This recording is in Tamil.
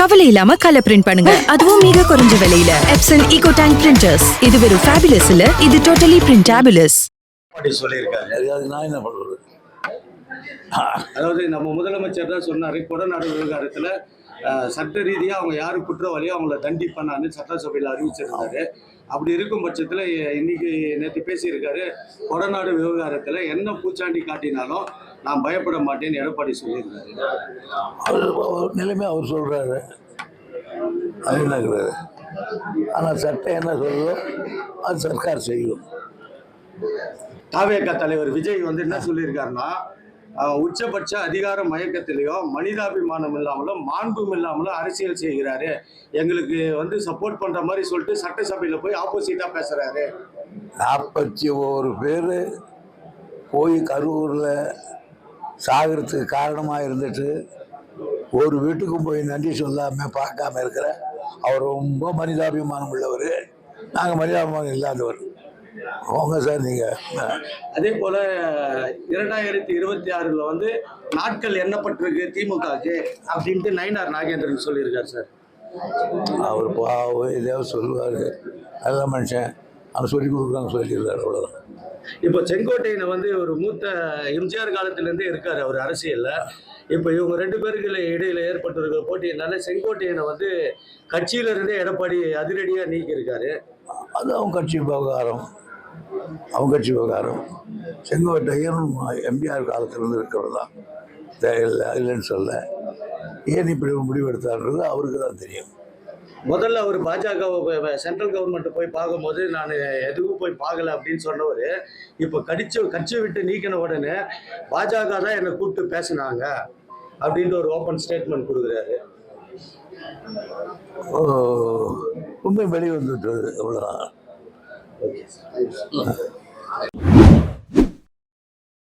கவலை இல்லாம கலர் பிரிண்ட் பண்ணுங்க. அதுவும் மிக குறைஞ்ச விலையில. எப்சன் ஈகோ டேங்க் பிரிண்டர்ஸ் இது வெறும் ஃபேபிலஸ் இல்ல இது டோட்டலி பிரிண்டாபிலஸ் சொல்லியிருக்காரு? நான் என்ன பண்ணுறது அதாவது நம்ம முதலமைச்சர் தான் சொன்னாரு கொடநாடு விவகாரத்துல சட்ட ரீதியா அவங்க யாரு குற்றவாளியோ அவங்கள தண்டிப்பான்னு சட்டசபையில் அறிவிச்சிருந்தாரு. அப்படி இருக்கும் பட்சத்துல இன்னைக்கு நேற்று பேசியிருக்காரு கொடநாடு விவகாரத்துல என்ன பூச்சாண்டி காட்டினாலும் நான் பயப்பட மாட்டேன்னு எடப்பாடி சொல்லியிருக்காரு அவர் நிலைமை அவர் சொல்கிறாரு அது என்னங்கிறது ஆனால் சட்டம் என்ன சொல்லுதோ அது சர்க்கார் செய்யும். தாவேக தலைவர் விஜய் வந்து என்ன சொல்லியிருக்காருன்னா உச்சபட்ச அதிகார மயக்கத்திலேயோ மனிதாபிமானம் இல்லாமலும் மாண்பும் இல்லாமலும் அரசியல் செய்கிறாரு. எங்களுக்கு வந்து சப்போர்ட் பண்ற மாதிரி சொல்லிட்டு சட்டசபையில போய் ஆப்போசிட்டா பேசுறாரு. நாற்பத்தி ஒரு பேர் போய் கரூரில் சாகிறதுக்கு காரணமாக இருந்துட்டு ஒரு வீட்டுக்கும் போய் நன்றி சொல்லாமல் பார்க்காம இருக்கிற அவர் ரொம்ப மனிதாபிமானம் உள்ளவர். நாங்கள் மனிதாபிமானம் இல்லாதவர். போங்க சார் நீங்கள் அதே போல இரண்டாயிரத்தி இருபத்தி ஆறுல வந்து நாட்கள் எண்ணப்பட்டிருக்கு திமுகக்கு அப்படின்ட்டு நயினார் நாகேந்திரன் சொல்லியிருக்காரு சார். அவர் பாவம் எதையாவது சொல்லுவார். நல்ல மனுஷன். அவன் சொல்லி கொடுக்குறாங்க சொல்லிடுறாரு அவ்வளோதான் இப்போ செங்கோட்டையனை வந்து ஒரு மூத்த எம்ஜிஆர் காலத்திலேருந்தே இருக்காரு அவர் அரசியல்ல. இப்போ இவங்க ரெண்டு பேருக்கு இடையில ஏற்பட்டிருக்கிற போட்டியினால செங்கோட்டையனை வந்து கட்சியில இருந்தே எடப்பாடி அதிரடியா நீக்கி இருக்காரு அது அவங்க கட்சி விவகாரம் அவங்க கட்சி விவகாரம் செங்கோட்டையன் எம்ஜிஆர் காலத்திலிருந்து இருக்கிறவர் தான். தேவையில்லை இல்லைன்னு சொல்ல ஏன் இப்படி ஒரு முடிவு எடுத்தாருன்றது அவருக்கு தான் தெரியும். முதல்ல அவர் பாஜக சென்ட்ரல் கவர்மெண்ட் போய் பார்க்கும்போது நான் எதுவும் போய் பார்க்கல அப்படின்னு சொன்னவர் இப்போ கடிச்சு கட்சி விட்டு நீக்கின உடனே பாஜக தான் என்னை கூப்பிட்டு பேசினாங்க. அப்படின்ட்டு ஒரு ஓப்பன் ஸ்டேட்மெண்ட் கொடுக்குறாரு. ஓ, உண்மை வெளியே வந்துட்டு அவ்வளோதான் ஓகே